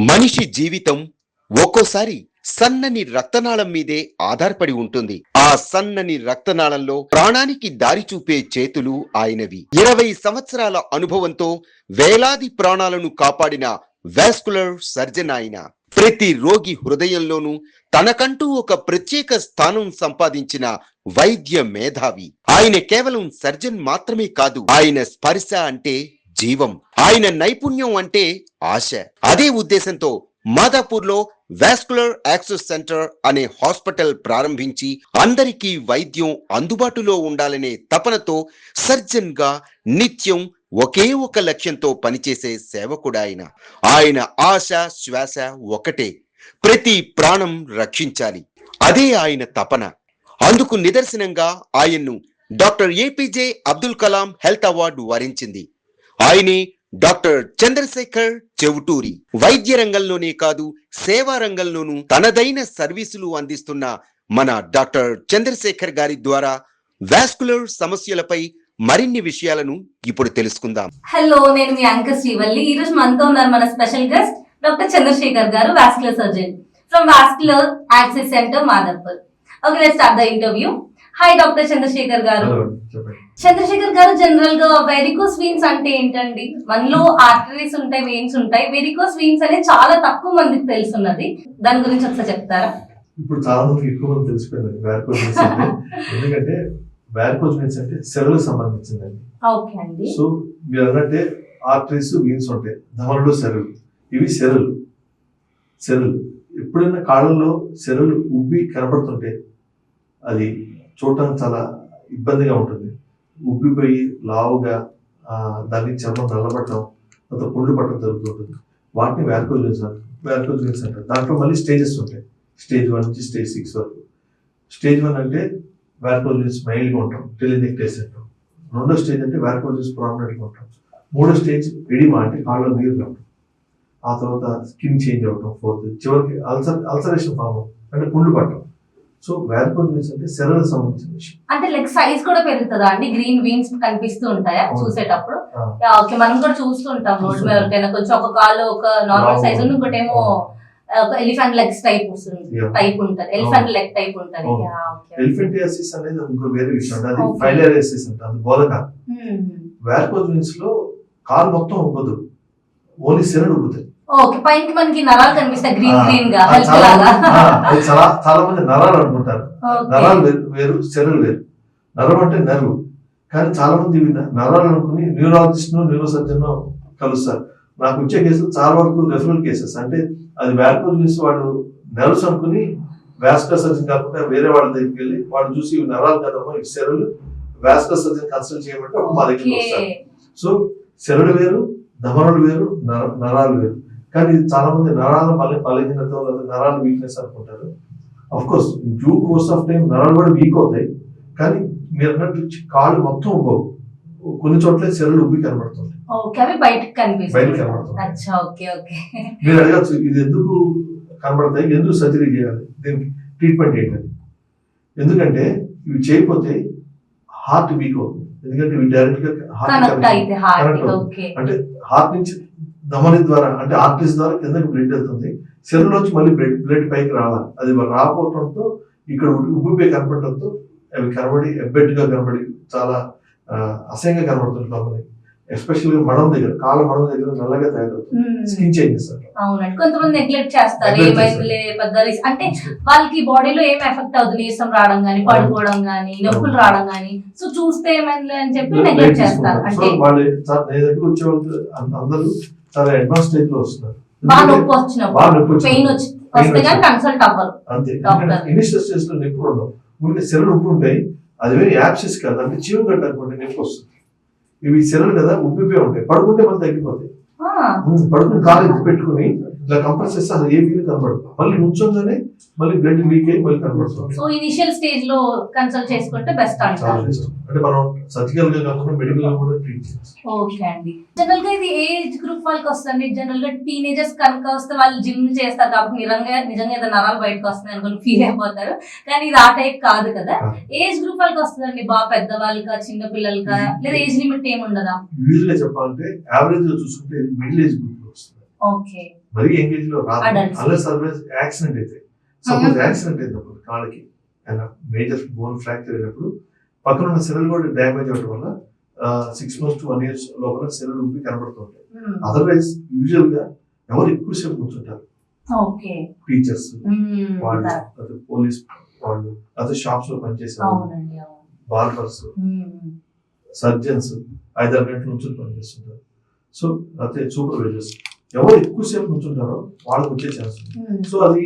మనిషి జీవితం ఒక్కోసారి సన్నని రక్తనాళం మీదే ఆధారపడి ఉంటుంది. ఆ సన్నని రక్తనాళంలో ప్రాణానికి దారి చూపే చేతులు ఆయనవి. ఇరవై సంవత్సరాల అనుభవంతో వేలాది ప్రాణాలను కాపాడిన వాస్కులర్ సర్జన్ ఆయన. ప్రతి రోగి హృదయంలోనూ తనకంటూ ఒక ప్రత్యేక స్థానం సంపాదించిన వైద్య మేధావి. ఆయన కేవలం సర్జన్ మాత్రమే కాదు ఆయన స్పర్శ అంటే జీవం. ఆయన నైపుణ్యం అంటే ఆశ. అదే ఉద్దేశంతో మాదాపూర్లో వాస్కులర్ యాక్సెస్ సెంటర్ అనే హాస్పిటల్ ప్రారంభించి అందరికీ వైద్యం అందుబాటులో ఉండాలనే తపనతో సర్జన్గా నిత్యం ఒకే ఒక లక్ష్యంతో పనిచేసే సేవకుడు ఆయన. ఆయన ఆశ శ్వాస ఒకటే ప్రతి ప్రాణం రక్షించాలి. అదే ఆయన తపన. అందుకు నిదర్శనంగా ఆయన్ను doctor APJ Abdul Kalam health award వరించింది. ఆయనే డాక్టర్ చంద్రశేఖర్ చెవుటూరి. వైద్య రంగంలోనే కాదు సేవా రంగంలోనూ తనదైన సర్వీసులు అందిస్తున్న మన డాక్టర్ చంద్రశేఖర్ గారి ద్వారా వాస్కులర్ సమస్యలపై మరిన్ని విషయాలను ఇప్పుడు తెలుసుకుందాం. హలో నేను మీ అంక శ్రీవల్లి. ఈ రోజు మనతో ఉన్నారు మన special guest doctor Chandrashekhar garu vascular surgeon from vascular access centre Madarpur okay let's start the interview hi doctor Chandrashekhar garu. Chandrashekhar garu జనరల్గా వెరికోస్ వీన్స్ అంటే ఏంటండి? మనలో ఆర్టరీస్ ఉంటాయి వెయిన్స్ ఉంటాయి. వెరికోస్ వీన్స్ అనేది చాలా తక్కువ మందికి తెలుసున్నది. దాని గురించి ఒకసారి చెప్తారా? ఇప్పుడు చాలా మందికి ఎక్కువ మంది తెలిసిపోయింది వ్యారికోజ్ వెయిన్స్ అంటే. ఎందుకంటే వ్యారికోజ్ వెయిన్స్ అంటే సెలవులకు సంబంధించిందండి. ఓకే అండి. సో మీరు అన్నట్టే ఆర్టరీస్ వీన్స్ ఉంటాయి. ధమనులు సెరలు ఇవి సెరలు సెరలు ఎప్పుడైనా కాళ్ళల్లో సెరలు ఉబ్బి కనపడుతుంటే అది చూడటానికి చాలా ఇబ్బందిగా ఉంటుంది. ఉబ్బిపోయి లావుగా దాన్ని చర్మం నల్లబడటం తర్వాత పుండ్లు పట్టడం జరుగుతుంటుంది. వాటిని వ్యారికోజ్ వెయిన్స్ అంటారు అంటారు దాంట్లో మళ్ళీ స్టేజెస్ ఉంటాయి. స్టేజ్ వన్ నుంచి స్టేజ్ సిక్స్ వరకు. స్టేజ్ వన్ అంటే వ్యారికోజ్ మైల్డ్గా ఉంటాం టెలినెక్టేస్ అంటాం. రెండో స్టేజ్ అంటే వ్యారికోజ్ ప్రామినెంట్గా ఉంటాం. మూడో స్టేజ్ ఎడిమా అంటే కాళ్ళలో నీరు రావడం ఆ తర్వాత స్కిన్ చేంజ్ అవ్వటం ఫోర్త్ చివరికి అల్సర్ అల్సరేషన్ ఫామ్ అంటే పుండ్లు పట్టడం సో వ్యారికోజ్ వెయిన్స్ అంటే సెరలకు సంబంధించిన విషయం. అంటే లైక్ సైజ్ కూడా పెరుగుతుందా అండి? గ్రీన్ వీన్స్ కనిపిస్తూ ఉంటాయా. చూసేటప్పుడు? ఓకే మనం కూడా చూస్తూ ఉంటాం రోడ్ మీద. ఎవరికైనా కొంచెం ఒక కాలు ఒక నార్మల్. సైజ్ ఇంకోటేమో ఆ, ఒక ఎలిఫెంట్ లెగ్స్ టైప్. టైప్ ఉంటది. ఎలిఫెంట్ లెగ్ టైప్ ఉంటది. ఎలిఫెంటియాసిస్ అనేది ఇంకో వేరే విషయం అది. ఫైలేరియాసిస్ అది బోధక లో కాలు మొత్తం ఉబ్బదు. ఓన్లీ సెరలు ఉబ్బుతాయి ఓకే పైన మనకి నరాలు కనిపిస్తాయి గ్రీన్ ఆ, గ్రీన్గా అది హెల్త్ చాలా చాలా మంది నరాలు అనుకుంటారు. నరాలు వేరు వేరు సెరలు వేరు. నరం అంటే నర్వ్. కానీ చాలా మంది నరాలు అనుకుని న్యూరాలజిస్ట్ న్యూరో సర్జన్ కలుస్తారు. నాకు వచ్చే కేసులు చాలా వరకు రెఫరల్ కేసెస్ అంటే అది వ్యారికోజ్ వెయిన్స్ వాళ్ళు నర్వ్స్ అనుకుని వ్యాస్కర్ సర్జన్ కాకుండా వేరే వాళ్ళ దగ్గరికి వెళ్ళి వాళ్ళు చూసి నరాలు కదమ్మా ఇవి సెరలు వ్యాస్కర్ సర్జన్ కన్సల్ట్ చేయమంటే మా దగ్గరికి. వస్తారు. సో సెరలు వేరు ధమనులు వేరు నర- నరాలు వేరు. కానీ ఇది చాలా మంది నరాల బల బలహీనత లేదా నరాల వీక్నెస్ అనుకుంటారు. Of course due course of time నరాలు కూడా వీక్ అవుతాయి. కానీ మీరు అన్నట్టు కాళ్ళు మొత్తం ఉబ్బవు కొన్ని చోట్ల సెరలు ఉబ్బి కనబడుతుంది. బయటకు మీరు అడగచ్చు ఇది ఎందుకు కనబడతాయి? ఎందుకు సర్జరీ చేయాలి? దీనికి ట్రీట్మెంట్ ఏంటని ఎందుకంటే ఇవి చేయకపోతే హార్ట్ వీక్ అవుతుంది. ఎందుకంటే ఇవి డైరెక్ట్గా కనెక్ట్ హార్ట్ ఓకే. అంటే హార్ట్ నుంచి ధమని ద్వారా అంటే ఆర్టరీస్ ద్వారా కిందకి బ్లడ్ వెళ్తుంది. సెల్ నుంచి మళ్ళీ బ్లడ్ బ్లడ్ పైకి రావాలి. అది రాకపోవడంతో ఇక్కడ ఉబ్బిపోయి కనపడటంతో అవి కనబడి ఎబ్బెట్టుగా కనబడి చాలా అసహ్యంగా కనబడుతుంది కొంతమంది. ఎస్పెషల్గా మడం దగ్గర కాళ్ళ మడం దగ్గర నల్లగా తయారవుతుంది. స్కిన్ చేంజెస్ అంటారు అవునండి. కొంతమంది నెగ్లెక్ట్ చేస్తారు. Neglect ఏమైందిలే పెద్ద రిస్క్ అంటే వాళ్ళకి బాడీలో ఏం ఎఫెక్ట్ అవుతుంది? నీరసం రావడం గానీ పడుకోవడం గానీ నొప్పులు రావడం గానీ. సో చూస్తే ఏమైందిలే అని చెప్పి నెగ్లెక్ట్ చేస్తారు. సో అంటే వాళ్ళు చా- నేను దగ్గర వచ్చే వాళ్ళు అందరూ చాలా అడ్వాన్స్ స్టేజ్లో వస్తున్నారు. బాగా నొప్పి వచ్చినప్పుడు బాగా నొప్పి వచ్చినప్పుడు. పెయిన్ వచ్చి వస్తే కానీ కన్సల్ట్ అవ్వరు అంతే. డాక్టర్. ఇనిషియల్ స్టేజ్లో నొప్పి ఉండవు. ఊరికే సెరలు ఉప్పు ఉంటాయి. అది వేరే యాప్సిస్ కాదు. అంటే చీవు గడ్డ అనుకోండి నొప్పి వస్తుంది. ఇవి సెరలు కదా ఉబ్బిపోయి ఉంటాయి. పడుకుంటే మళ్ళీ తగ్గిపోతాయి. పడుకుని కాలు ఎత్తి పెట్టుకుని ఇలా కంప్రెస్ చేస్తే అది ఏ వీలు కనబడదు. మళ్ళీ నుంచోగానే మళ్ళీ బ్లడ్ లీక్ అయ్యి మళ్ళీ కనబడుతుంది. సో ఇనిషియల్ స్టేజ్లో కన్సల్ట్ చేసుకుంటే బెస్ట్ అంటారు. అంటే మనం సర్జికల్గా కాకుండా మెడికల్గా కూడా ట్రీట్ చేస్తాం. ఓకే అండి. జనరల్గా ఇది ఏజ్ గ్రూప్ వాళ్ళకి వస్తుంది. జనరల్గా టీనేజర్స్ కనుక వస్తే వాళ్ళు జిమ్ చేస్తారు కాబట్టి నిజంగా నిజంగా ఏదో నరాలు బయటకు వస్తున్నాయి అనుకుని ఫీల్ అయిపోతారు. కానీ ఇది ఆ టైప్ కాదు కదా. ఏజ్ గ్రూప్ వాళ్ళకి వస్తుందండి. బాగా పెద్ద వాళ్ళకా చిన్న పిల్లలకా లేదా ఏజ్ లిమిట్ ఏమి ఉండదా యూజువల్గా చెప్పాలంటే యావరేజ్గా చూసుకుంటే మిడిల్ ఏజ్ గ్రూప్లో వస్తుంది. ఓకే. మరీ ఎంగేజ్లో రాదు సర్వీస్ యాక్సిడెంట్ అయితే సపోజ్. యాక్సిడెంట్ అయినప్పుడు కాళ్ళకి మేజర్ బోన్ ఫ్రాక్చర్ అయినప్పుడు పక్కన ఉన్న సెల్ కూడా డ్యామేజ్ అవడం వల్ల six months to one years లోపల సెల్ ఉబ్బి కనబడుతుంటాయి Hmm. అదర్వైజ్ యూజువల్గా ఎవరు ఎక్కువసేపు కూర్చుంటారు ఓకే టీచర్స్ Hmm. వాళ్ళు. అదే పోలీస్ వాళ్ళు అదే షాప్స్లో పనిచేసే బార్బర్స్ Hmm. సర్జన్స్ ఐదారు గంటల నుంచి పనిచేస్తుంటారు సో అయితే సూపర్వైజర్స్ ఎవరు ఎక్కువసేపు నుంచుంటారో వాళ్ళకి వచ్చే ఛాన్స్ ఉంది. Hmm. సో అది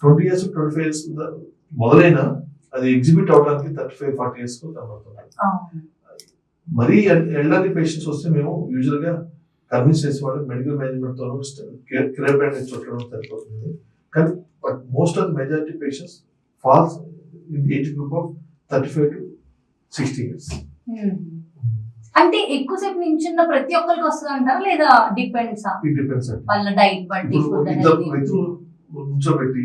twenty years twenty five years మొదలైన అది ఎగ్జిబిట్ అవడానికి థర్టీ ఫైవ్ ఫార్టీ ఇయర్స్ కనబడుతుంది. మరీ ఎల్డర్లీ పేషెంట్స్ వస్తే మేము యూజువల్గా కన్విన్స్ చేసేవాళ్ళు మెడికల్ మేనేజ్మెంట్ తోనూ కిరే చుట్టడం సరిపోతుంది. కానీ but most of majority patients falls in age group of thirty five to sixty years. అంటే ఎక్కువసేపు నించున్న ప్రతి ఒక్కరికి వస్తుంది అంటారా లేదా డిపెండ్స్ డిపెండ్స్ వాళ్ళ డైట్ బట్టి నుంచోబెట్టి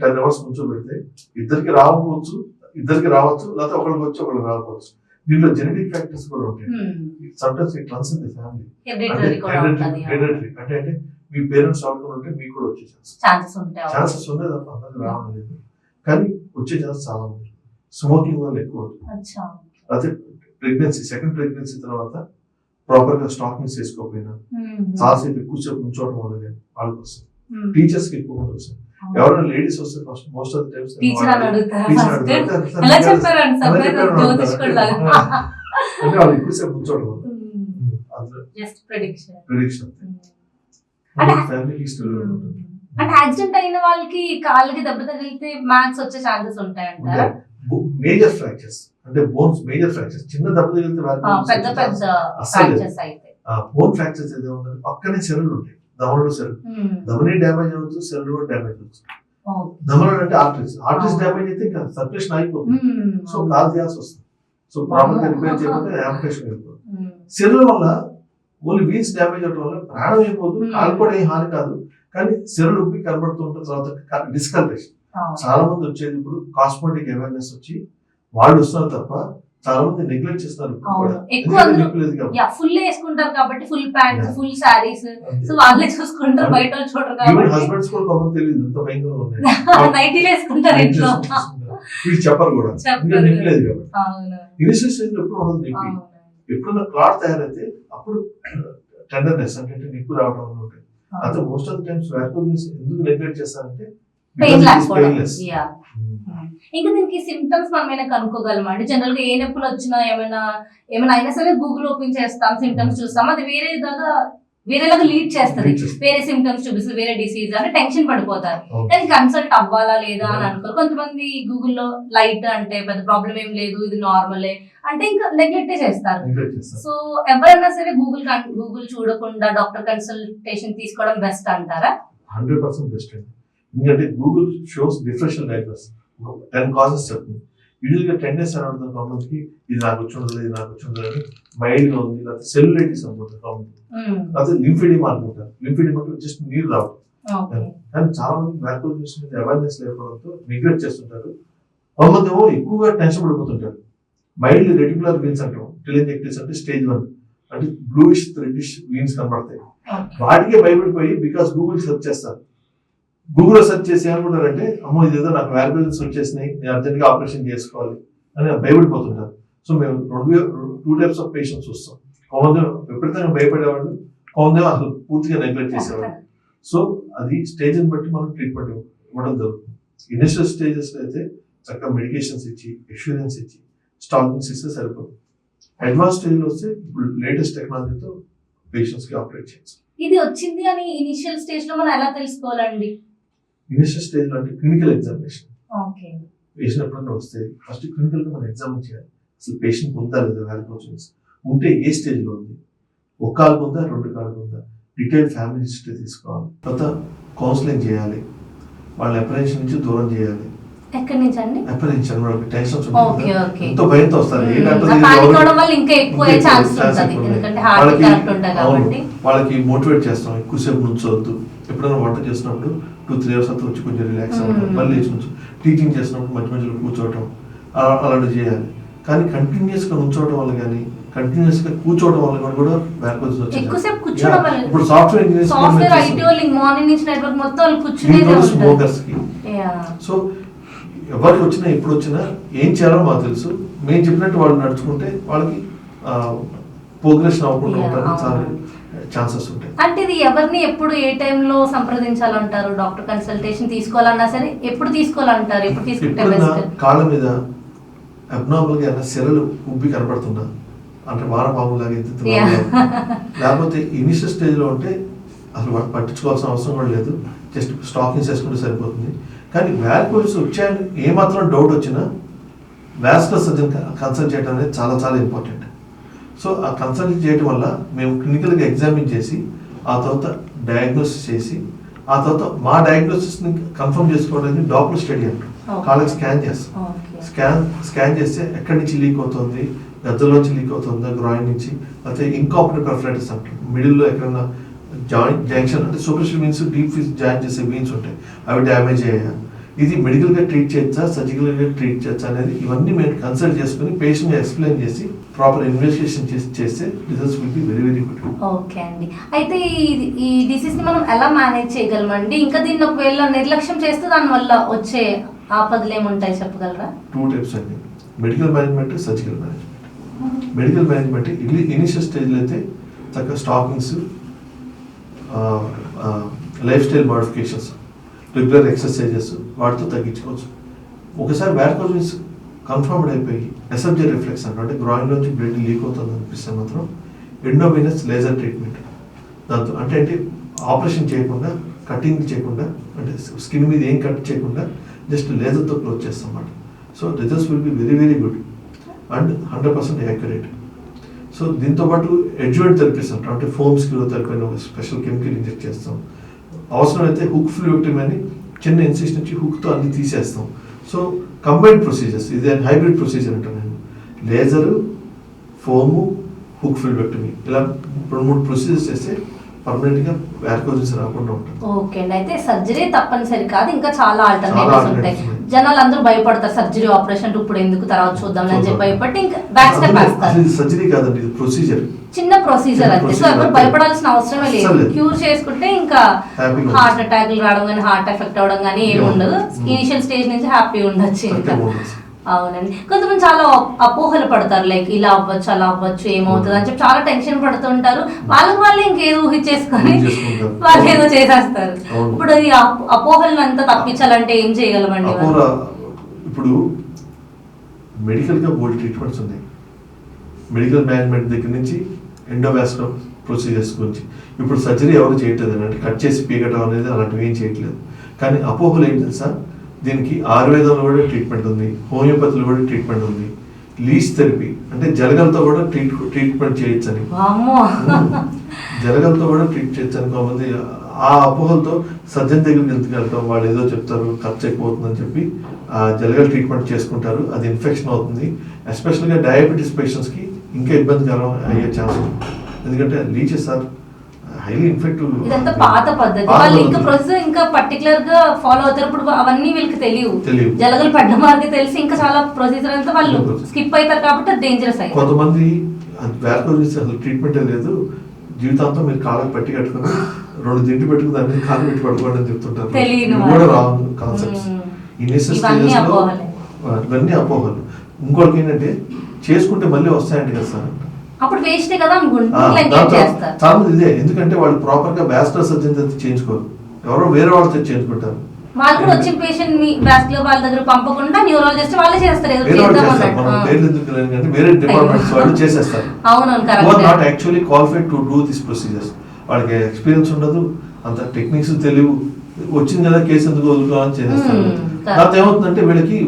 టెన్ అవర్స్ నుంచోబెడితే ఇద్దరికి రాకపోవచ్చు ఇద్దరికి రావచ్చు లేకపోతే ఒకరికి వచ్చి ఒకరికి రాకపోవచ్చు. దీంట్లో జెనెటిక్ ఫ్యాక్టర్స్ కూడా ఉంటాయి. Sometimes it runs in the family అంటే హెరిడిటరీ ఉంటుంది అంటే అంటే మీ పేరెంట్స్ ఆడుకుని ఉంటే మీకు కూడా వచ్చే ఛాన్స్ ఛాన్సెస్ ఉంటాయి ఛాన్సెస్ ఉన్నాయి తప్ప అందరికి రావడం లేదు. కానీ వచ్చే ఛాన్స్ చాలా ఉంది. స్మోకింగ్ వల్ల ఎక్కువ అవుతుంది. అయితే ప్రెగ్నెన్సీ సెకండ్ ప్రెగ్నెన్సీ తర్వాత ప్రాపర్గా స్టాకింగ్స్ వేసుకోకపోయినా Hmm. చాలాసేపు ఎక్కువసేపు ఉంచోవడం వల్ల వాళ్ళకి వస్తుంది. టీచర్స్కి ఎక్కువ మంది వస్తుంది ఎవరైనా లేడీస్ వస్తే ఫస్ట్ మోస్ట్ ఆఫ్ టైమ్స్ అంటే వాళ్ళు ఎక్కువసేపు ఉంచోవడం వల్ల. ప్రెడిక్షన్ ఫ్యామిలీ హిస్టరీ ఉంటుంది. అంటే యాక్సిడెంట్ అయిన వాళ్ళకి కాళ్ళకి దెబ్బ తగిలితే మ్యాథ్స్ వచ్చే ఛాన్సెస్ ఉంటాయంటారా? మేజర్ ఫ్రాక్చర్స్ అంటే బోన్స్ మేజర్ ఫ్రాక్చర్స్ చిన్న దెబ్బ తగిలితే అయితే బోన్ ఫ్రాక్చర్స్ ఏదో ఉందంటే పక్కనే సెల్లు ఉంటాయి దమనుడు సెల్. దమని డ్యామేజ్ అవ్వచ్చు సెల్ కూడా డ్యామేజ్ అవ్వచ్చు. దమనుడు అంటే ఆర్టరీస్ ఆర్టరీస్. డ్యామేజ్ అయితే ఇంకా సర్క్యులేషన్ అయిపోతుంది. సో కాల్ చేయాల్సి వస్తుంది సో ప్రాబ్లం రిపేర్ చేయకపోతే యాంపిటేషన్ వెళ్ళిపోతుంది Hmm. సెల్ వల్ల ఓన్లీ వీన్స్ డ్యామేజ్ అవడం వల్ల ప్రాణం అయిపోదు. కాలు కూడా ఏం హాని కాదు కానీ సెల్ ఉబ్బి కనబడుతుంటే తర్వాత డిస్కలరేషన్. చాలా మంది వచ్చేది ఇప్పుడు కాస్మెటిక్ అవేర్నెస్ వచ్చి వాళ్ళు వస్తున్నారు తప్ప చాలా మంది నెగ్లెక్ట్. యా ఫుల్ వేసుకుంటారు కాబట్టి ఫుల్ ప్యాంట్స్. ఫుల్ అంతే. సో వాళ్ళే చూసుకుంటారు. బయట చూడరు కాబట్టి. హస్బెండ్స్ కూడా కొంత తెలియదు ఎంత భయంకరంగా ఉన్నాయి. నైటీలు వేసుకుంటారు ఇంట్లో. వీళ్ళు చెప్పరు కూడా. చెప్పరు. ఇంకా నొప్పి లేదు కాబట్టి. అవును. ఇనిషియల్ స్టేజ్ ఎప్పుడు ఉండదు క్లాట్ తయారైతే అప్పుడు టెండర్నెస్ అంటే నిప్పు రావడం ఉంటాయి అయితే most of the times varicose ఎందుకు నెగ్లెక్ట్ చేస్తారంటే పెయిన్ లేకపోవడం పెయిన్లెస్ యా ఇంకా దీనికి సిమ్టమ్స్ మనం ఏమైనా కనుక్కోగలమా? అంటే జనరల్గా ఏ నొప్పులు వచ్చినా ఏమైనా ఏమైనా అయినా సరే గూగుల్ ఓపెన్ చేస్తాం సిమ్టమ్స్ చూస్తాం. అది వేరే దాకా వేరేలాగా లీడ్ చేస్తుంది. వేరే సిమ్టమ్స్ చూపిస్తుంది వేరే డిసీజ్ అని టెన్షన్ పడిపోతారు. కానీ కన్సల్ట్ అవ్వాలా లేదా అని అనుకోరు. కొంతమంది గూగుల్లో లైట్ అంటే పెద్ద ప్రాబ్లం ఏం లేదు ఇది నార్మలే అంటే ఇంకా నెగ్లెక్ట్ చేస్తారు. సో ఎవరైనా సరే గూగుల్ గూగుల్ చూడకుండా డాక్టర్ కన్సల్టేషన్ తీసుకోవడం బెస్ట్ అంటారా? హండ్రెడ్ పర్సెంట్ బెస్ట్ అండి. ఎందుకంటే Google shows differential diagnose ten causes చెప్తుంది. యూజువల్గా టెన్ డేస్ అని అడుగుతుంది కొంతమందికి ఇది నాకు వచ్చి ఉండదు ఇది నాకు వచ్చి ఉండదు అని మైల్డ్గా ఉంది లేకపోతే సెల్యులైటిస్ అనుకుంటారు కొంతమంది లేకపోతే లింఫిడిమా అనుకుంటారు లింఫిడిమా అంటే జస్ట్ నీరు రావడం. కానీ చాలా మంది వ్యాకోజిస్ మీద అవేర్నెస్ లేకపోవడంతో నెగ్లెక్ట్ చేస్తుంటారు. కొంతమంది ఏమో ఎక్కువగా టెన్షన్ పడిపోతుంటారు. మైల్డ్ రెటికులర్ వీన్స్ అంటాం. టెలింజెక్టిస్ అంటే స్టేజ్ వన్ అంటే బ్లూయిష్ రెడ్డిష్ వీన్స్ కనబడతాయి. వాటికే భయపడిపోయి బికాస్ గూగుల్ సెర్చ్ చేస్తారు. గూగుల్ సెర్చ్ చేసి ఏమనుకుంటారంటే అమ్మో ఇదేదో నాకు వ్యాల్యుబుల్స్ వచ్చేసినాయి నేను అర్జెంట్గా ఆపరేషన్ చేసుకోవాలి అని భయపడిపోతుంటారు. సో మేము రెండు టూ టైప్స్ ఆఫ్ పేషెంట్స్ చూస్తాం కొంతమంది విపరీతంగా భయపడేవాళ్ళు కొంతమంది అసలు పూర్తిగా నెగ్లెక్ట్ చేసేవాళ్ళు. సో అది స్టేజ్ని బట్టి మనం ట్రీట్మెంట్ ఇవ్వడం జరుగుతుంది. ఇనిషియల్ స్టేజెస్ అయితే చక్కగా మెడికేషన్స్ ఇచ్చి ఎక్స్పీరియన్స్ ఇచ్చి స్టాకింగ్స్ ఇస్తే సరిపోతుంది. అడ్వాన్స్ స్టేజ్లో వస్తే ఇప్పుడు లేటెస్ట్ టెక్నాలజీతో పేషెంట్స్కి ఆపరేట్ చేయొచ్చు ఇది వచ్చింది అని ఇనిషియల్ స్టేజ్లో మనం ఎలా తెలుసుకోవాలండి? ఇనిషియల్ స్టేజ్లో అంటే క్లినికల్ ఎగ్జామినేషన్ పేషెంట్ ఎప్పుడైనా వస్తే ఫస్ట్ క్లినికల్గా మనం ఎగ్జామిన్ చేయాలి అసలు పేషెంట్ ఉందా లేదా వ్యాలికోషన్స్ ఉంటే ఏ స్టేజ్లో ఉంది? ఒక కాలు ఉందా రెండు కాలు ఉందా డీటెయిల్ ఫ్యామిలీ హిస్టరీ తీసుకోవాలి. తర్వాత కౌన్సిలింగ్ చేయాలి. వాళ్ళ అప్రెన్షన్ నుంచి దూరం చేయాలి. ఎక్కడి నుంచి అండి? అప్రెన్షన్ వాళ్ళకి టెన్షన్స్ ఎంతో భయంతో వస్తారు. ఏ డాక్టర్ ఇంకా ఎక్కువ ఛాన్స్ ఉంటుంది. ఎందుకంటే హార్ట్ కరెక్ట్ కాబట్టి. వాళ్ళకి మోటివేట్ చేస్తాం. ఎక్కువసేపు నుంచోవద్దు ఎప్పుడైనా వంట చేసినప్పుడు టూ త్రీ అవర్స్ అంతా వచ్చి కొంచెం రిలాక్స్ అవ్వడం. మళ్ళీ నుంచో టీచింగ్ చేసినప్పుడు మధ్య మధ్యలో కూర్చోవటం అలా- అలాంటివి చేయాలి. కానీ కంటిన్యూస్గా నుంచోవడం వల్ల కానీ కంటిన్యూస్గా కూర్చోవడం వల్ల కూడా ఎక్కువసేపు కూర్చోవడం వల్ల- ఇప్పుడు సాఫ్ట్వేర్ ఇంజనీర్స్ సాఫ్ట్వేర్ ఐటీ వాళ్ళు మార్నింగ్ నుంచి నెట్వర్క్ మొత్తం వాళ్ళు కూర్చునేదే ఉంటారు. స్మోకర్స్కి. సో ఎవరికి వచ్చినా ఎప్పుడు వచ్చినా ఏం చేయాలో మాకు తెలుసు. మేము చెప్పినట్టు వాళ్ళు నడుచుకుంటే వాళ్ళకి ప్రోగ్రెషన్ అవ్వకుండా ఉండడానికి చాలా. ఛాన్సెస్ ఉంటాయి. అంటే ఇది ఎవరిని ఎప్పుడు ఏ టైంలో సంప్రదించాలంటారు? డాక్టర్ కన్సల్టేషన్ తీసుకోవాలన్నా సరే ఎప్పుడు తీసుకోవాలంటారు? ఎప్పుడు తీసుకుంటే కాళ్ళ మీద అబ్నార్మల్గా ఏమైనా సెరలు ఉబ్బి కనపడుతున్నా అంటే వారపాము లాగా ఎత్తుతున్నా. లేకపోతే ఇనిషియల్ స్టేజ్లో ఉంటే అసలు వాడు పట్టించుకోవాల్సిన అవసరం కూడా లేదు. జస్ట్ స్టాకింగ్స్ వేసుకుంటే సరిపోతుంది. కానీ వ్యాల్కోల్స్ వచ్చాయని ఏమాత్రం డౌట్ వచ్చినా వ్యాస్కల్ సర్జన్ కన్సల్ట్ చేయడం అనేది చాలా చాలా ఇంపార్టెంట్ సో ఆ కన్సల్ట్ చేయడం వల్ల మేము క్లినికల్గా ఎగ్జామిన్ చేసి ఆ తర్వాత డయాగ్నోసిస్ చేసి ఆ తర్వాత మా డయాగ్నోసిస్ని కన్ఫర్మ్ చేసుకోవడానికి డాక్టర్ స్టడీ అంటారు. కాళ్ళకి స్కాన్ చేస్తాం. స్కాన్ స్కాన్ చేస్తే ఎక్కడి నుంచి లీక్ అవుతుంది గద్దలోంచి లీక్ అవుతుందా గ్రాయిన్ నుంచి అయితే ఇంకాపరేట్ పర్ఫరైటిస్ అంటారు మిడిల్లో ఎక్కడైనా జాయింట్ జంక్షన్ అంటే superficial means deep fees join చేసే వీన్స్ ఉంటాయి అవి డ్యామేజ్ అయ్యాయా? ఇది మెడికల్గా ట్రీట్ చేయొచ్చా సర్జికల్గా ట్రీట్ చేయొచ్చా అనేది ఇవన్నీ మేము కన్సల్ట్ చేసుకుని పేషెంట్ ఎక్స్ప్లెయిన్ చేసి ప్రాపర్ ఇన్వెస్టిగేషన్ చేసి చేస్తే results will be very very good okay అండి. అయితే ఈ ఈ డిసీజ్ని మనం ఎలా మేనేజ్ చేయగలమండి ఇంకా దీన్ని ఒకవేళ నిర్లక్ష్యం చేస్తే దాని వల్ల వచ్చే ఆపదలు ఏముంటాయి చెప్పగలరా? టూ టైప్స్ అండి. Medical management surgical management medical management initial స్టేజ్లో అయితే చక్కగా stockings life style modifications regular exercises వాటితో తగ్గించుకోవచ్చు. ఒకసారి వ్యాకోజిన్స్ కన్ఫర్మ్డ్ అయిపోయి ఎసబ్జీ రిఫ్లెక్స్ అంటారు. అంటే గ్రాయిన్ నుంచి బ్లడ్ లీక్ అవుతుంది అనిపిస్తే మాత్రం ఎండోవినస్ లేజర్ ట్రీట్మెంట్. దాంతో అంటే అంటే ఆపరేషన్ చేయకుండా కటింగ్ చేయకుండా అంటే స్కిన్ మీద ఏం కట్ చేయకుండా జస్ట్ లేజర్తో క్లోజ్ చేస్తాం అన్నమాట so results will be very very good and hundred percent accurate. So దీంతో పాటు ఎడ్జువేట్ థెరపీస్ అంటాం అంటే ఫోమ్ థెరపీ అని ఒక స్పెషల్ కెమికల్ ఇంజెక్ట్ చేస్తాం. అవసరమైతే హుక్ ఫ్లూక్టిమ్ అని చిన్న ఇన్సిస్ట్ నుంచి హుక్తో అన్ని తీసేస్తాం. సో కంబైన్డ్ ప్రొసీజర్స్ ఇది హైబ్రిడ్ ప్రొసీజర్ అంటాను నేను. లేజరు ఫోము హుక్ ఫ్లూక్టమీ ఇలా రెండు మూడు ప్రొసీజర్స్ చేస్తే పర్మనెంట్గా వ్యాకోజిస్ రాకుండా ఉంటుంది ఓకే అండి అయితే సర్జరీ తప్పనిసరి కాదు ఇంకా చాలా ఆల్టర్నేటివ్స్ ఉంటాయి. జనాలు అందరూ భయపడతారు సర్జరీ ఆపరేషన్ ఇప్పుడు ఎందుకు తర్వాత చూద్దాం అని చెప్పి. భయపడి ఇంకా బ్యాక్ స్టెప్ వేస్తారు సర్జరీ కాదండి ఇది ప్రొసీజర్ చిన్న ప్రొసీజర్ అంతే సో ఎవరు. భయపడాల్సిన అవసరమే లేదు. క్యూర్ చేసుకుంటే ఇంకా హార్ట్ అటాక్లు రావడం కానీ హార్ట్ ఎఫెక్ట్ అవడం కానీ ఏమి ఉండదు. ఇనిషియల్ స్టేజ్ నుంచి హ్యాపీ ఉండొచ్చు ఇంకా. అవునండి. కొంతమంది చాలా అప్- అపోహలు పడతారు లైక్ ఇలా అవ్వచ్చు అలా అవ్వచ్చు ఏమవుతుంది అని చెప్పి చాలా టెన్షన్ పడుతుంటారు వాళ్ళకి వాళ్ళు ఇంకేదో ఊహించేసుకొని. వాళ్ళు ఏదో చేసేస్తారు. ఇప్పుడు ఈ అప- అపోహలను అంతా తప్పించాలంటే ఏం చేయగలమండి ఇప్పుడు మెడికల్గా బోల్డ్ ట్రీట్మెంట్స్ ఉన్నాయి. మెడికల్ మేనేజ్మెంట్ దగ్గర నుంచి ఎండోవాస్కులర్ ప్రొసీజర్స్ గురించి. ఇప్పుడు సర్జరీ ఎవరు చేయట్లేదు అంటే కట్ చేసి పీకటం అనేది అలాంటివి ఏం చేయట్లేదు. కానీ అపోహలు ఏం తెలుసా? దీనికి ఆయుర్వేదంలో కూడా ట్రీట్మెంట్ ఉంది హోమియోపతిలో కూడా ట్రీట్మెంట్ ఉంది. లీస్ థెరపీ అంటే జలగలతో కూడా ట్రీట్ ట్రీట్మెంట్ చేయొచ్చని. వామ్మో. జలగలతో కూడా ట్రీట్ చేయొచ్చు అని కొంతమంది ఆ అపోహలతో సర్జన్ దగ్గరికి ఎందుకు వెళ్తాం వాళ్ళు ఏదో చెప్తారు ఖర్చు ఎక్కువ అవుతుందని చెప్పి ఆ జలగల ట్రీట్మెంట్ చేసుకుంటారు. అది ఇన్ఫెక్షన్ అవుతుంది. ఎస్పెషల్గా డయాబెటీస్ పేషెంట్స్కి ఇంకా ఇబ్బందికరం అయ్యే ఛాన్స్ ఉంది. ఎందుకంటే లీచెస్ ఆర్ హైలీ ఇన్ఫెక్టివ్ ఇదంతా పాత పద్ధతి. వాళ్ళు ఇంకా ప్రొసెస్ ఇంకా పర్టికులర్గా ఫాలో అవుతారు. ఇప్పుడు అవన్నీ వీళ్ళకి తెలియవు. జలగలు పడ్డ మార్గం తెలిసి ఇంకా చాలా ప్రొసీజర్ అంతా వాళ్ళు. స్కిప్ అవుతారు కాబట్టి అది డేంజరస్ కొంతమంది వ్యాకోజిస్ అసలు ట్రీట్మెంటే లేదు. జీవితాంతం మీరు కాళ్ళకి పట్టి కట్టుకుని రెండు దిండి పెట్టుకుని దాని మీద కాలు పెట్టి పడుకోండి అని చెప్తుంటారు. కూడా రాంగ్ కాన్సెప్ట్స్ మ్మ్. ఇనిషియల్ స్టేజెస్లో ఇవన్నీ అపోహలు. ఇంకోటి ఏంటంటే చేసుకుంటే మళ్ళీ వస్తాయండి కదా సార్. అప్పుడు వేస్టే కదా చాలా ఇదే ఎందుకంటే వాళ్ళు ప్రాపర్గా బ్యాస్టర్ సర్జన్ తెచ్చి చేయించుకోరు. ఎవరో వేరే వాళ్ళు తెచ్చి చేయించుకుంటారు. వాళ్ళు కూడా వచ్చిన పేషెంట్ మీ వాస్కులర్ వాళ్ళ దగ్గర పంపకుండా న్యూరాలజిస్ట్ వాళ్ళే చేస్తారు వేరే డిపార్ట్మెంట్స్ వాళ్ళు చేసేస్తారు. Are not actually qualified to do this procedures వాళ్ళకి ఎక్స్పీరియన్స్ ఉండదు అంత టెక్నిక్స్ తెలియవు. వచ్చింది కదా కేసు ఎందుకు వదులుకోవాలని చేసేస్తారు. Hmm, correct. దాంతో ఏమవుతుందంటే వీళ్ళకి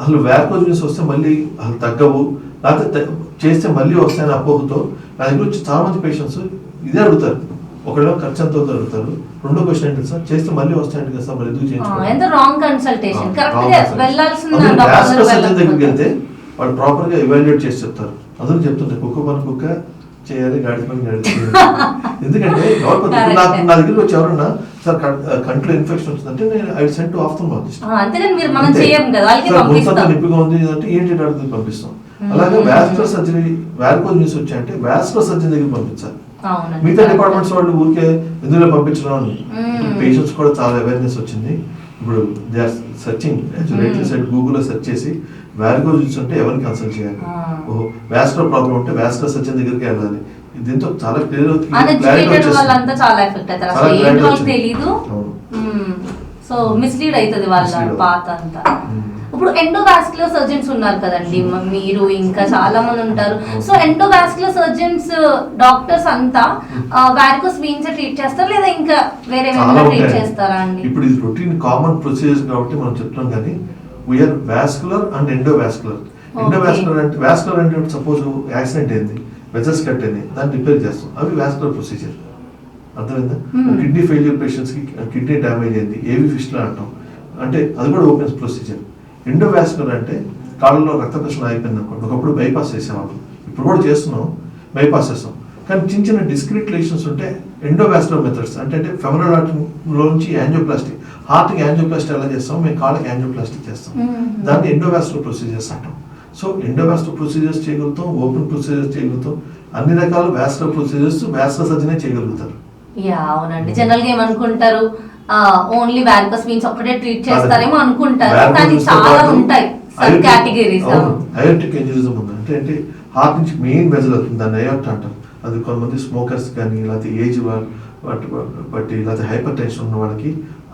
అసలు వ్యాకోజిన్స్ వస్తే మళ్ళీ అసలు తగ్గవు. లేకపోతే చేస్తే మళ్ళీ వస్తాయని అపోహతో నా దగ్గర వచ్చి చాలా మంది పేషెంట్స్ ఇదే అడుగుతారు. ఒకవేళ ఖర్చు ఎంత అవుతుందో అడుగుతారు. రెండో క్వశ్చన్ ఏంటి సార్? చేస్తే మళ్ళీ వస్తాయండి కదా సార్ మరి ఎందుకు రాంగ్ కన్సల్టేషన్ దగ్గర దగ్గరికి. వెళ్తే వాళ్ళు ప్రాపర్గా ఎవాల్యుయేట్ చేసి చెప్తారు. అందుకు చెప్తుంటే కుక్క పని కుక్క చేయాలి గాడి పని గాడి. ఎందుకంటే నాకు. నా దగ్గరికి వచ్చి ఎవరన్నా సార్ కంట్లో ఇన్ఫెక్షన్ వచ్చిందంటే నేను ఐ సెంట్ టు ఆఫ్థమాలజిస్ట్ ఆ, అంతేగాని మీరు మనం చేయం కదా వాళ్ళకి నిప్పిగా ఉంది అంటే ఏంటి డాక్టర్ పంపిస్తాం. అలాగే వ్యాస్కులర్ సర్జరీ వ్యారికోజ్ న్యూస్ వచ్చాయంటే వ్యాస్కులర్ సర్జరీ దగ్గర పంపించాలి మిగతా డిపార్ట్మెంట్స్ వాళ్ళు ఊరికే ఎందులో పంపించడం మ్మ్. పేషెంట్స్ కూడా చాలా అవేర్నెస్ వచ్చింది ఇప్పుడు దే ఆర్ సర్చింగ్. సైడ్ గూగుల్లో సెర్చ్ చేసి వ్యారికోజ్ న్యూస్ ఉంటే ఎవరిని కన్సల్ట్ చేయాలి ఆ. ఓహో వ్యాస్కులర్ ప్రాబ్లం ఉంటే వ్యాస్కులర్ సర్జన్ దగ్గరికి వెళ్ళాలి దీంతో చాలా క్లియర్ వచ్చింది. అవును. సో మిస్లీడ్ అవుతుంది వాళ్ళ అవుతుంది. పాత అంతా. ఇప్పుడు ఎండోవాస్కులర్ సర్జన్స్ ఉన్నారు కదండి మ- మీరు ఇంకా చాలా మంది ఉంటారు సో ఎండోవాస్కులర్ సర్జన్స్ డాక్టర్స్ అంతా వారికోస్ వీన్స్ ట్రీట్ చేస్తారు? లేదా ఇంకా వేరే ట్రీట్. చేస్తారా అండి? ఇప్పుడు ఇది రొటీన్ కామన్ ప్రొసీజర్స్ కాబట్టి మనం చెప్తున్నాం కానీ we are vascular and endovascular endovascular అంటే వాస్కులర్ అంటే సపోజ్ యాక్సిడెంట్ అయింది వెజల్స్ కట్ అయింది దాన్ని రిపేర్ చేస్తాం. అవి వాస్కులర్ ప్రొసీజర్ అర్థమైందా? Hmm. కిడ్నీ ఫెయిల్యూర్ పేషెంట్స్కి కిడ్నీ డ్యామేజ్ అయింది ఏవి ఫిస్టులా అంటాం. అంటే అది కూడా ఓపెన్ ప్రొసీజర్ ఎండోవాస్కులర్ అంటే కాళ్ళలో రక్త ప్రసరణ అయిపోయింది అనుకోండి. ఒకప్పుడు బైపాస్ చేసేవాళ్ళం. ఇప్పుడు కూడా చేస్తున్నాం. బైపాస్ చేస్తాం. కానీ చిన్న చిన్న డిస్క్రిట్ లేషన్స్ ఉంటే ఎండోవాస్కులర్ మెథడ్స్ అంటే అంటే ఫెమరల్ నుంచి యాంజియోప్లాస్టిక్ హార్ట్కి యాంజియోప్లాస్టిక్ ఎలా చేస్తాం? మేము కాళ్ళకి యాంజియోప్లాస్టిక్ చేస్తాం. దాన్ని ఎండోవాస్కులర్ ప్రొసీజర్స్ అంటాం. సో ఎండోవాస్కులర్ ప్రొసీజర్స్ చేయగలుగుతాం ఓపెన్ ప్రొసీజర్స్ చేయగలుగుతాం. అన్ని రకాల వాస్కులర్ ప్రొసీజర్స్ వాస్కులర్ సర్జనే చేయగలుగుతారు. యా అవునండి. జనరల్గా ఏమనుకుంటారు? ఓన్లీ వారికోస్ వీన్స్ ఒక్కటే ట్రీట్ చేస్తారేమో అనుకుంటారు. కానీ చాలా ఉంటాయి సబ్ కేటగిరీస్ అయోటిక్ ఎంజలిజం ఉంది అంటే అంటే హార్ట్ నుంచి మెయిన్ వెజల్ అవుతుంది. దాన్ని అయోట్ అంటారు. అది కొంతమంది స్మోకర్స్ కానీ లేకపోతే ఏజ్ బట్టి లేకపోతే హైపర్ టెన్షన్ ఉన్న వాళ్ళకి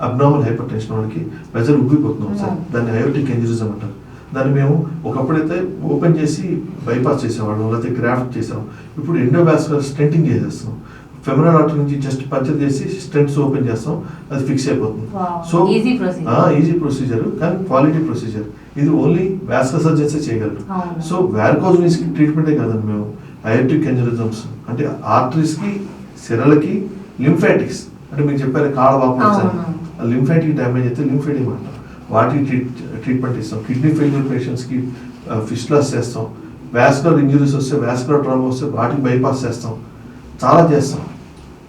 అబ్నార్మల్ హైపర్ టెన్షన్ వాళ్ళకి వెజల్ ఉబ్బిపోతున్నాం సార్. దాన్ని అయోటిక్ ఎంజలిజం అంటారు. దాన్ని మేము ఒకప్పుడైతే ఓపెన్ చేసి బైపాస్ చేసేవాళ్ళం లేకపోతే గ్రాఫ్ట్ చేసాం ఇప్పుడు ఎండోవాస్కులర్ స్టెంటింగ్ చేసేస్తున్నాం. ఫెమరల్ ఆర్టరీ నుంచి జస్ట్ పంచర్ చేసి స్టెంట్స్ ఓపెన్ చేస్తాం. అది ఫిక్స్ అయిపోతుంది. సో. ఈజీ ప్రొసీజర్ కానీ క్వాలిటీ ప్రొసీజర్ ఇది ఓన్లీ వాస్కర్ సర్జన్సే చేయగలరు. సో వ్యారకోజ్కి ట్రీట్మెంటే కదండి మేము. అయోటిక్ ఎంజలిజమ్స్ అంటే ఆర్టరీస్కి సిరలకి లింఫాటిక్స్ అంటే మీకు చెప్పారు కాళ్ళ అవును. లింఫాటిక్ డ్యామేజ్ అయితే లింఫాటిక్ అంటాం వాటికి ట్రీట్ ట్రీట్మెంట్ ఇస్తాం. కిడ్నీ ఫెయిల్యూర్ పేషెంట్స్కి ఫిస్టులాస్ చేస్తాం. వాస్కులర్ ఇంజరీస్ వస్తే వాస్కులర్ ట్రామా వస్తే వాటికి బైపాస్ చేస్తాం. చాలా చేస్తాం.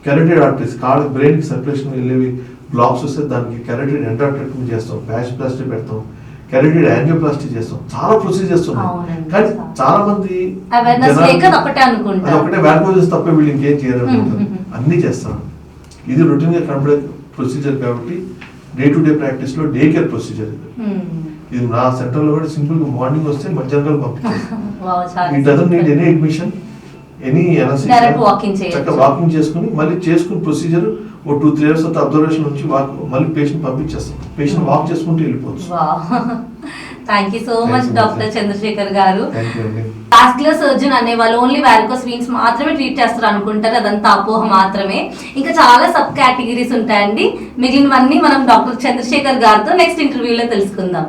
కెరటెడ్ ఆర్టరీస్ కాళ్ళ బ్రెయిన్కి సర్క్యులేషన్ వెళ్ళేవి బ్లాక్స్ వస్తే దానికి కెరటెడ్ ఎంట్రాక్టెక్టమీ చేస్తాం. ప్యాచ్ ప్లాస్టిక్ పెడతాం. కెరటెడ్ యాంజియోప్లాస్టిక్ చేస్తాం. చాలా ప్రొసీజర్స్ ఉన్నాయి. కానీ చాలా. మంది ఒకటే వ్యాల్కోజెస్ తప్ప వీళ్ళు ఇంకేం చేయాలనుకుంటారు. అన్నీ చేస్తాం. ఇది రొటీన్గా కనబడే ప్రొసీజర్ కాబట్టి డే టు డే ప్రాక్టీస్లో డే కేర్ ప్రొసీజర్ ఇది. ఇది నా సెంటర్లో కూడా సింపుల్గా మార్నింగ్ వస్తే మధ్యాహ్నం చాలా it doesn't need any admission any చేయొచ్చు. చక్కగా వాకింగ్ చేసుకుని మళ్ళీ చేసుకుని ప్రొసీజర్ ఓ టూ త్రీ ఇయర్స్ తర్వాత అబ్జర్వేషన్ నుంచి వాక్ మళ్ళీ పేషెంట్ పంపించేస్తాం. పేషెంట్ వాక్ చేసుకుంటూ వెళ్ళిపోవచ్చు. Thank you so much doctor. Chandrasekhar garu. Vascular surgeon అనే వాళ్ళు ఓన్లీ వారికోస్ వీన్స్ మాత్రమే ట్రీట్ చేస్తారు అనుకుంటారు. అదంతా అపోహ మాత్రమే. ఇంకా చాలా సబ్ కేటగిరీస్ ఉంటాయండి. మిగిలినవన్నీ మనం డాక్టర్ చంద్రశేఖర్ గారితో నెక్స్ట్ ఇంటర్వ్యూలో తెలుసుకుందాం.